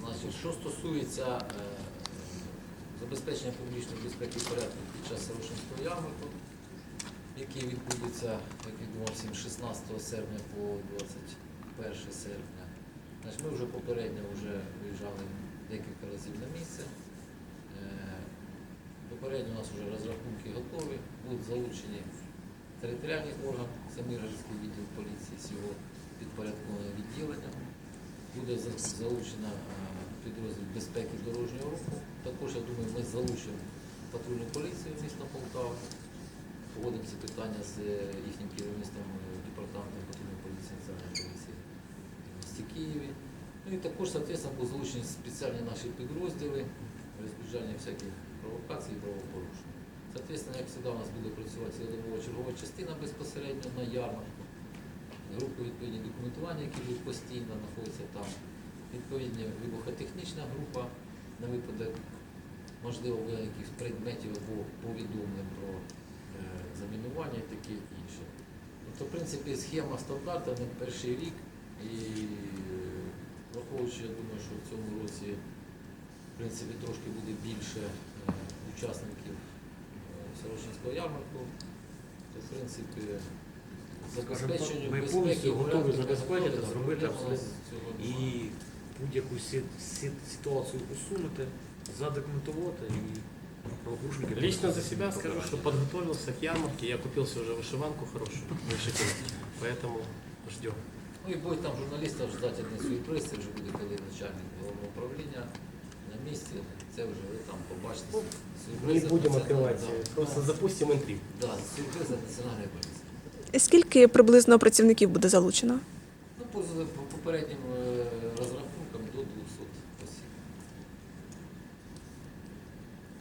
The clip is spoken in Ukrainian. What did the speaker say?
Значить, що стосується е, забезпечення публічної безпеки порядку під час Сарушинського ярмарку, який відбудеться, як відомо всім, 16 серпня по 21 серпня. Значить, ми вже попередньо вже виїжджали декілька разів на місце. Е, Попередньо у нас вже розрахунки готові, будуть залучені територіальний орган, це Миргородський відділ поліції з його підпорядкованим відділенням. Буде залучена е, підрозділ безпеки дорожнього руху. Також, я думаю, ми залучимо патрульну поліцію міста Полтава. Погодимо ці питання з е, їхнім керівництвом е, департаментом патрульної поліції Національної поліції в місті Києві. Ну і також, соответственно, будуть залучені спеціальні наші підрозділи розбіжання всяких провокацій і правопорушень. Соответственно, як завжди, у нас буде працювати цілодобова чергова частина безпосередньо на ярмарку, групи відповідні документування, які будуть постійно знаходяться там, відповідна вибухотехнічна група на випадок, можливо, якихось предметів або повідомлень про е, замінування і таке інше. Тобто, в принципі, схема стандартна на перший рік і е, враховуючи, я думаю, що в цьому році в принципі трошки буде більше е, учасників Сорочинського ярмарку, то в принципі забезпеченню ми повністю готові забезпечити, зробити І будь-яку сі- сі- ситуацію усунути, задокументувати і правопорушники. Лично за будуть себя скажу, покарані. что подготовился к ярмарке, я купился уже вышиванку хорошую, вышиванку, поэтому ждем. Ну і будуть там журналістів ждати один сюрприз, це вже буде коли начальник головного управління на місці, це вже ви там побачите. Ну, Сюрпризи Не будем це, открывать, да, просто да, запустим интригу. Да, сюрпризи національної поліції. Скільки приблизно працівників буде залучено? Ну, по попереднім е, розрахункам до 200 осіб.